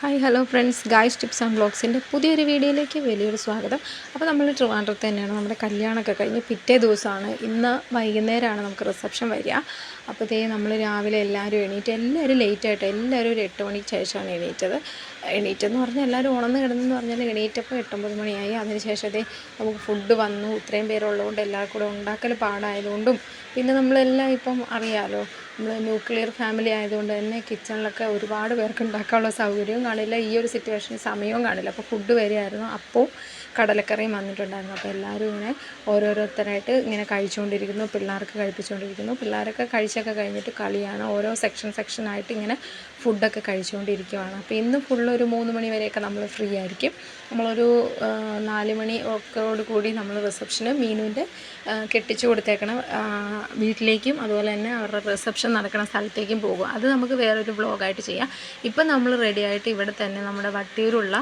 Hi hello friends guys tips and ബ്ലോഗ്സിന്റെ പുതിയൊരു വീഡിയോയിലേക്ക് വലിയൊരു സ്വാഗതം. അപ്പോൾ നമ്മൾ ട്രിവാൻഡ്രത്ത് തന്നെയാണ്. നമ്മുടെ കല്യാണമൊക്കെ കഴിഞ്ഞ് പിറ്റേ ദിവസമാണ്. ഇന്ന് വൈകുന്നേരമാണ് നമുക്ക് റിസപ്ഷൻ വരിക. അപ്പോഴത്തേ നമ്മൾ രാവിലെ എല്ലാവരും എണീറ്റ് എല്ലാവരും ലേറ്റായിട്ട് എല്ലാവരും ഒരു എട്ട് മണിക്ക് ശേഷമാണ് എണീറ്റത്. എണീറ്റെന്ന് പറഞ്ഞാൽ എല്ലാവരും ഉണർന്ന് കിടന്നെന്ന് പറഞ്ഞാൽ എണീറ്റപ്പോൾ എട്ടൊമ്പത് മണിയായി. അതിനുശേഷം അതേ നമുക്ക് ഫുഡ് വന്നു. ഇത്രയും പേരുള്ളതുകൊണ്ട് എല്ലാവർക്കും കൂടെ ഉണ്ടാക്കൽ പാടായതുകൊണ്ടും പിന്നെ നമ്മളെല്ലാം ഇപ്പം അറിയാമല്ലോ നമ്മൾ ന്യൂക്ലിയർ ഫാമിലി ആയതുകൊണ്ട് തന്നെ കിച്ചണിലൊക്കെ ഒരുപാട് പേർക്ക് ഉണ്ടാക്കാനുള്ള സൗകര്യവും കാണില്ല. ഈ ഒരു സിറ്റുവേഷനിൽ സമയവും കാണില്ല. അപ്പോൾ ഫുഡ് വരികയായിരുന്നു അപ്പോൾ കടലക്കറിയും വന്നിട്ടുണ്ടായിരുന്നു. അപ്പോൾ എല്ലാവരും ഇങ്ങനെ ഓരോരുത്തരായിട്ട് ഇങ്ങനെ കഴിച്ചുകൊണ്ടിരിക്കുന്നു. പിള്ളേർക്ക് കഴിപ്പിച്ചുകൊണ്ടിരിക്കുന്നു. പിള്ളേരൊക്കെ കഴിച്ചൊക്കെ കഴിഞ്ഞിട്ട് കളിയാണ്. ഓരോ സെക്ഷൻ സെക്ഷനായിട്ട് ഇങ്ങനെ ഫുഡൊക്കെ കഴിച്ചുകൊണ്ടിരിക്കുവാണ്. അപ്പോൾ ഇന്ന് ഒരു മൂന്ന് മണി വരെയൊക്കെ നമ്മൾ ഫ്രീ ആയിരിക്കും. നമ്മളൊരു നാല് മണി ഒക്കെയോട് കൂടി നമ്മൾ റിസപ്ഷന് മീനുവിന്റെ കെട്ടിച്ചു കൊടുത്തേക്കണം വീട്ടിലേക്കും അതുപോലെ തന്നെ അവരുടെ റിസപ്ഷൻ നടക്കുന്ന സ്ഥലത്തേക്കും പോകും. അത് നമുക്ക് വേറൊരു വ്ളോഗായിട്ട് ചെയ്യാം. ഇപ്പം നമ്മൾ റെഡിയായിട്ട് ഇവിടെ തന്നെ നമ്മുടെ വട്ടിയൂരുള്ള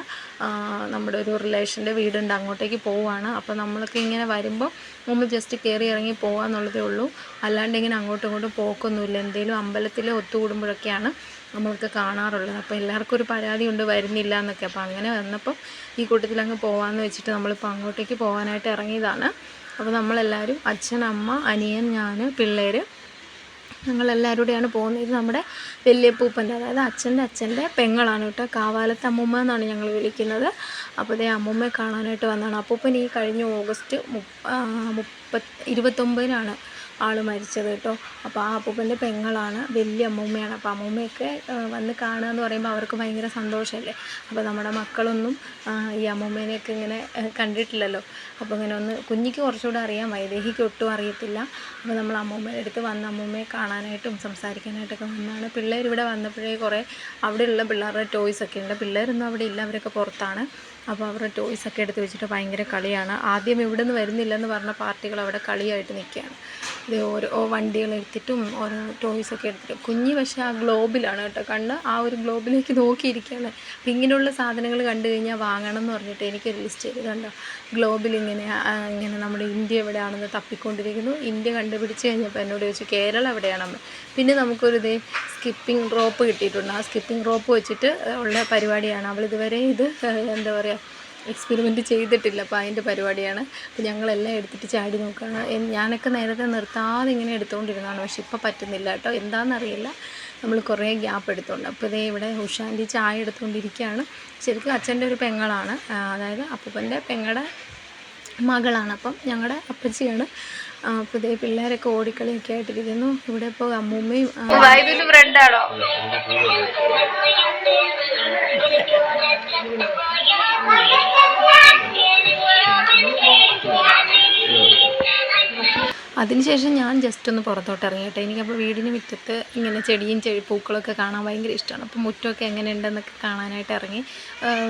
നമ്മുടെ ഒരു റിലേഷന്റെ വീടുണ്ട്. അങ്ങോട്ടേക്ക് പോവുകയാണ് അപ്പോൾ നമ്മൾക്ക് ഇങ്ങനെ വരുമ്പോൾ നമ്മൾ ജസ്റ്റ് കയറി ഇറങ്ങി പോകാമെന്നുള്ളതേ ഉള്ളൂ. അല്ലാണ്ട് ഇങ്ങനെ അങ്ങോട്ടും ഇങ്ങോട്ടും പോക്കൊന്നുമില്ല. എന്തെങ്കിലും അമ്പലത്തിൽ ഒത്തുകൂടുമ്പോഴൊക്കെയാണ് നമ്മൾക്ക് കാണാറുള്ളത്. അപ്പോൾ എല്ലാവർക്കും ഒരു പരാതി ഉണ്ട് വരുന്നില്ല എന്നൊക്കെ. അപ്പോൾ അങ്ങനെ വന്നപ്പോൾ ഈ കൂട്ടത്തിൽ അങ്ങ് പോകാമെന്ന് വെച്ചിട്ട് നമ്മളിപ്പോൾ അങ്ങോട്ടേക്ക് പോകാനായിട്ട് ഇറങ്ങിയതാണ്. അപ്പോൾ നമ്മളെല്ലാവരും അച്ഛൻ അമ്മ അനിയൻ ഞാൻ പിള്ളേർ ഞങ്ങളെല്ലാവരും കൂടെയാണ് പോകുന്നത്. ഇത് നമ്മുടെ വലിയപ്പൂപ്പന്റെ അതായത് അച്ഛന്റെ അച്ഛന്റെ പെങ്ങളാണ് കേട്ടോ. കാവാലത്ത് അമ്മൂമ്മ എന്നാണ് ഞങ്ങൾ വിളിക്കുന്നത്. അപ്പോൾ ഇതേ അമ്മൂമ്മയെ കാണാനായിട്ട് വന്നതാണ്. അപ്പൂപ്പൻ ഈ കഴിഞ്ഞ ഓഗസ്റ്റ് മുപ്പ ആ, മുപ്പത് ഇരുപത്തൊമ്പതിനാണ് ആൾ മരിച്ചത് കേട്ടോ. അപ്പോൾ ആ അപ്പൂപ്പന്റെ പെങ്ങളാണ് വലിയ അമ്മൂമ്മയാണ്. അപ്പോൾ അമ്മൂമ്മയൊക്കെ വന്ന് കാണുക എന്ന് പറയുമ്പോൾ അവർക്ക് ഭയങ്കര സന്തോഷമല്ലേ? അപ്പോൾ നമ്മുടെ മക്കളൊന്നും ഈ അമ്മൂമ്മേനെയൊക്കെ ഇങ്ങനെ കണ്ടിട്ടില്ലല്ലോ. അപ്പോൾ ഇങ്ങനെ ഒന്ന് കുഞ്ഞിക്ക് കുറച്ചുകൂടെ അറിയാം വൈദേഹിക്ക് ഒട്ടും അറിയത്തില്ല. അപ്പോൾ നമ്മൾ അമ്മൂമ്മയുടെ അടുത്ത് വന്ന് അമ്മൂമ്മയെ കാണാനായിട്ടും സംസാരിക്കാനായിട്ടൊക്കെ വന്നാണ്. പിള്ളേർ ഇവിടെ വന്നപ്പോഴേ കുറേ അവിടെയുള്ള പിള്ളേരുടെ ടോയ്സ് ഒക്കെ ഉണ്ട്. പിള്ളേരൊന്നും അവിടെ ഇല്ല അവരൊക്കെ പുറത്താണ്. അപ്പോൾ അവരുടെ ടോയ്സ് ഒക്കെ എടുത്ത് വെച്ചിട്ട് ഭയങ്കര കളിയാണ്. ആദ്യം ഇവിടെ നിന്ന് വരുന്നില്ലെന്ന് പറഞ്ഞ പാർട്ടികൾ അവിടെ കളിയായിട്ട് നിൽക്കുകയാണ്. ഇത് ഓരോ വണ്ടികൾ എടുത്തിട്ടും ഓരോ ടോയ്സ് ഒക്കെ എടുത്തിട്ട്. കുഞ്ഞ് പക്ഷേ ആ ഗ്ലോബിലാണ് കേട്ടോ. കണ്ട് ആ ഒരു ഗ്ലോബിലേക്ക് നോക്കിയിരിക്കുകയാണ്. അപ്പം ഇങ്ങനെയുള്ള സാധനങ്ങൾ കണ്ടു കഴിഞ്ഞാൽ വാങ്ങണം എന്ന് പറഞ്ഞിട്ട് എനിക്കൊരു ലിസ്റ്റ് ചെയ്ത്. കണ്ടോ? ഗ്ലോബിൽ ഇങ്ങനെ ഇങ്ങനെ നമ്മുടെ ഇന്ത്യ എവിടെയാണെന്ന് തപ്പിക്കൊണ്ടിരിക്കുന്നു. ഇന്ത്യ കണ്ടുപിടിച്ച് കഴിഞ്ഞപ്പോൾ എന്നോട് ചോദിച്ചു കേരളം എവിടെയാണെന്ന്? പിന്നെ നമുക്കൊരു ഇതേ സ്കിപ്പിംഗ് റോപ്പ് കിട്ടിയിട്ടുണ്ട്. ആ സ്കിപ്പിംഗ് റോപ്പ് വെച്ചിട്ട് ഉള്ള പരിപാടിയാണ്. അവൾ ഇതുവരെ ഇത് എന്താ പറയുക എക്സ്പെരിമെന്റ് ചെയ്തിട്ടില്ല. അപ്പോൾ അതിന്റെ പരിപാടിയാണ്. അപ്പോൾ ഞങ്ങളെല്ലാം എടുത്തിട്ട് ചാടി നോക്കുകയാണ്. ഞാനൊക്കെ നേരത്തെ നിർത്താതെ ഇങ്ങനെ എടുത്തുകൊണ്ടിരുന്നതാണ് പക്ഷെ ഇപ്പോൾ പറ്റുന്നില്ല കേട്ടോ. എന്താണെന്നറിയില്ല നമ്മൾ കുറേ ഗ്യാപ്പ് എടുത്തുകൊണ്ട് അപ്പോൾ ഇതേ ഇവിടെ ഉഷാന്റെ ചായ എടുത്തുകൊണ്ടിരിക്കുകയാണ് ശരിക്കും അച്ഛന്റെ ഒരു പെങ്ങളാണ്. അതായത് അപ്പൂപ്പന്റെ പെങ്ങളുടെ മകളാണ്. അപ്പം ഞങ്ങളുടെ അപ്പച്ചിയാണ്. അപ്പോൾ ഇതേ പിള്ളേരൊക്കെ ഓടിക്കളിയൊക്കെ ആയിട്ടിരിക്കുന്നു. ഇവിടെ ഇപ്പോൾ അമ്മൂമ്മയും ഫ്രണ്ടാണോ അതിനുശേഷം ഞാൻ ജസ്റ്റ് ഒന്ന് പുറത്തോട്ട് ഇറങ്ങിയിട്ട് എനിക്കപ്പോൾ വീടിന് മുറ്റത്ത് ഇങ്ങനെ ചെടിയും ചെടി പൂക്കളൊക്കെ കാണാൻ ഭയങ്കര ഇഷ്ടമാണ്. അപ്പോൾ മുറ്റമൊക്കെ എങ്ങനെയുണ്ടെന്നൊക്കെ കാണാനായിട്ട് ഇറങ്ങി.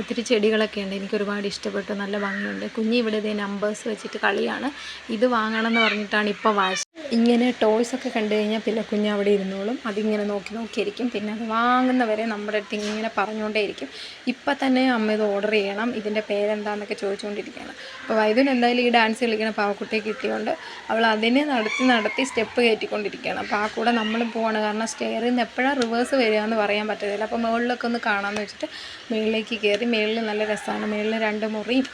ഒത്തിരി ചെടികളൊക്കെ ഉണ്ട്. എനിക്ക് ഒരുപാട് ഇഷ്ടപ്പെട്ടു. നല്ല ഭംഗിയുണ്ട്. കുഞ്ഞി ഇവിടെ ഇതേ നമ്പേഴ്സ് വെച്ചിട്ട് കളിയാണ്. ഇത് വാങ്ങണം എന്ന് പറഞ്ഞിട്ടാണ് ഇപ്പോൾ വാശി ഇങ്ങനെ ടോയ്സ് ഒക്കെ കണ്ടു കഴിഞ്ഞാൽ പിന്നെ കുഞ്ഞ് അവിടെ ഇരുന്നോളും. അതിങ്ങനെ നോക്കി നോക്കിയിരിക്കും. പിന്നെ അത് വാങ്ങുന്നവരെ നമ്മുടെ അടുത്ത് ഇങ്ങനെ പറഞ്ഞുകൊണ്ടേയിരിക്കും. ഇപ്പം തന്നെ അമ്മ ഇത് ഓർഡർ ചെയ്യണം. ഇതിന്റെ പേരെന്താണെന്നൊക്കെ ചോദിച്ചുകൊണ്ടിരിക്കുകയാണ്. അപ്പോൾ വൈദ്യുന് എന്തായാലും ഈ ഡാൻസ് കളിക്കുന്ന പാവക്കുട്ടിയെ കിട്ടിയോണ്ട് അവൾ അതിനെ നടത്തി നടത്തി സ്റ്റെപ്പ് കയറ്റിക്കൊണ്ടിരിക്കുകയാണ്. അപ്പോൾ ആ കൂടെ നമ്മളും പോവാണ്. കാരണം സ്റ്റെയറിൽ നിന്ന് എപ്പോഴാണ് റിവേഴ്സ് വരിക എന്ന് പറയാൻ പറ്റത്തില്ല. അപ്പോൾ മുകളിലൊക്കെ ഒന്ന് കാണാമെന്ന് വെച്ചിട്ട് മുകളിലേക്ക് കയറി മുകളിൽ നല്ല രസമാണ് മുകളിൽ രണ്ട് മുറിയും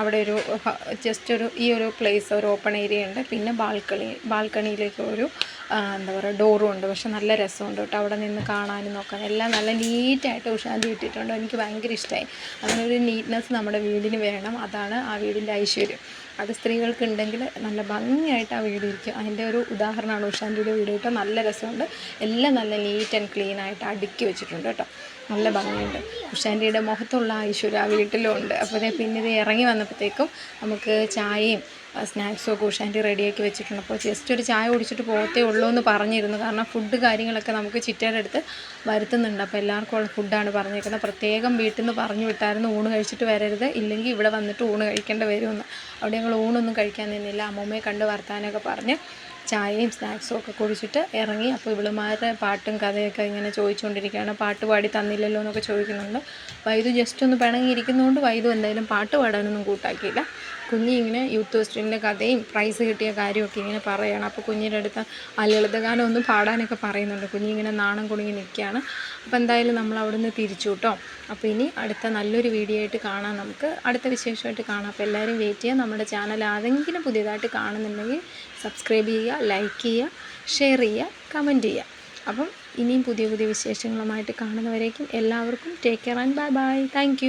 അവിടെ ഒരു ജസ്റ്റ് ഒരു ഈ ഒരു പ്ലേസ് ഒരു ഓപ്പൺ ഏരിയ ഉണ്ട്. പിന്നെ ബാൽക്കണി ബാൽക്കണിയിലേക്ക് ഒരു എന്താ പറയുക ഡോറും ഉണ്ട് പക്ഷെ നല്ല രസമുണ്ട് കേട്ടോ അവിടെ നിന്ന് കാണാനും നോക്കാൻ. എല്ലാം നല്ല നീറ്റായിട്ട് ഉഷാന്തി ഇട്ടിട്ടുണ്ട് എനിക്ക് ഭയങ്കര ഇഷ്ടമായി അങ്ങനെ ഒരു നീറ്റ്നെസ് നമ്മുടെ വീടിന് വേണം. അതാണ് ആ വീടിന്റെ ഐശ്വര്യം. അത് സ്ത്രീകൾക്ക് ഉണ്ടെങ്കിൽ നല്ല ഭംഗിയായിട്ട് ആ വീട് ഇരിക്കും. അതിന്റെ ഒരു ഉദാഹരണമാണ് ഉഷാന്തിയുടെ വീട് കേട്ടോ. നല്ല രസമുണ്ട്. എല്ലാം നല്ല നീറ്റ് ആൻഡ് ക്ലീൻ ആയിട്ട് അടുക്കി വെച്ചിട്ടുണ്ട് കേട്ടോ. നല്ല ഭംഗിയുണ്ട്. ഉഷാന്തിയുടെ മുഖത്തുള്ള ഐശ്വര്യം ആ വീട്ടിലും ഉണ്ട്. അപ്പോൾ പിന്നെ ഇത് ഇറങ്ങി വന്നപ്പോഴത്തേക്കും നമുക്ക് ചായയും സ്നാക്സും കൂഷാന്റെ റെഡിയാക്കി വെച്ചിട്ടുണ്ട്. അപ്പോൾ ജസ്റ്റ് ഒരു ചായ കുടിച്ചിട്ട് പോകത്തേ ഉള്ളൂ എന്ന് പറഞ്ഞിരുന്നു. കാരണം ഫുഡ് കാര്യങ്ങളൊക്കെ നമുക്ക് ചിറ്റയുടെ അടുത്ത് വരുത്തുന്നുണ്ട്. അപ്പോൾ എല്ലാവർക്കും ഉള്ള ഫുഡാണ് പറഞ്ഞേക്കുന്നത്. പ്രത്യേകം വീട്ടിൽ നിന്ന് പറഞ്ഞു വിട്ടായിരുന്നു. ഊണ് കഴിച്ചിട്ട് വരരുത്. ഇല്ലെങ്കിൽ ഇവിടെ വന്നിട്ട് ഊണ് കഴിക്കേണ്ടി വരുമെന്ന്. അവിടെ ഞങ്ങൾ ഊണൊന്നും കഴിക്കാൻ നിന്നില്ല. അമ്മൂമ്മയെ കണ്ട് വർത്താനൊക്കെ പറഞ്ഞ് ചായയും സ്നാക്സും ഒക്കെ കുടിച്ചിട്ട് ഇറങ്ങി. അപ്പോൾ ഇവളുമാരുടെ പാട്ടും കഥയൊക്കെ ഇങ്ങനെ ചോദിച്ചുകൊണ്ടിരിക്കുകയാണ്. പാട്ട് പാടി തന്നില്ലല്ലോ എന്നൊക്കെ ചോദിക്കുന്നുണ്ട്. വൈദു ജസ്റ്റ് ഒന്ന് പിണങ്ങിയിരിക്കുന്നതുകൊണ്ട് വൈദു എന്തായാലും പാട്ട് പാടാനൊന്നും കൂട്ടാക്കിയില്ല. കുഞ്ഞി ഇങ്ങനെ യൂത്ത് ഫെസ്റ്റിവലിന്റെ കഥയും പ്രൈസ് കിട്ടിയ കാര്യമൊക്കെ ഇങ്ങനെ പറയുകയാണ് അപ്പോൾ കുഞ്ഞിന്റെ അടുത്ത് ആ ലളിതഗാനം ഒന്ന് പാടാനൊക്കെ പറയുന്നുണ്ട്. കുഞ്ഞിങ്ങനെ നാണം കുടുങ്ങി നിൽക്കുകയാണ്. അപ്പോൾ എന്തായാലും നമ്മൾ അവിടെ നിന്ന് തിരിച്ചു കേട്ടോ. അപ്പോൾ ഇനി അടുത്ത നല്ലൊരു വീഡിയോ ആയിട്ട് കാണാം നമുക്ക്. അടുത്ത വിശേഷമായിട്ട് കാണാം. അപ്പോൾ എല്ലാവരും വെയിറ്റ് ചെയ്യുക. നമ്മുടെ ചാനൽ ആരെങ്കിലും പുതിയതായിട്ട് കാണുന്നുണ്ടെങ്കിൽ സബ്സ്ക്രൈബ് ചെയ്യുക ലൈക്ക് ചെയ്യുക ഷെയർ ചെയ്യുക കമന്റ് ചെയ്യുക. അപ്പം ഇനിയും പുതിയ പുതിയ വിശേഷങ്ങളുമായിട്ട് കാണുന്നവരേക്കും എല്ലാവർക്കും take care and bye bye thank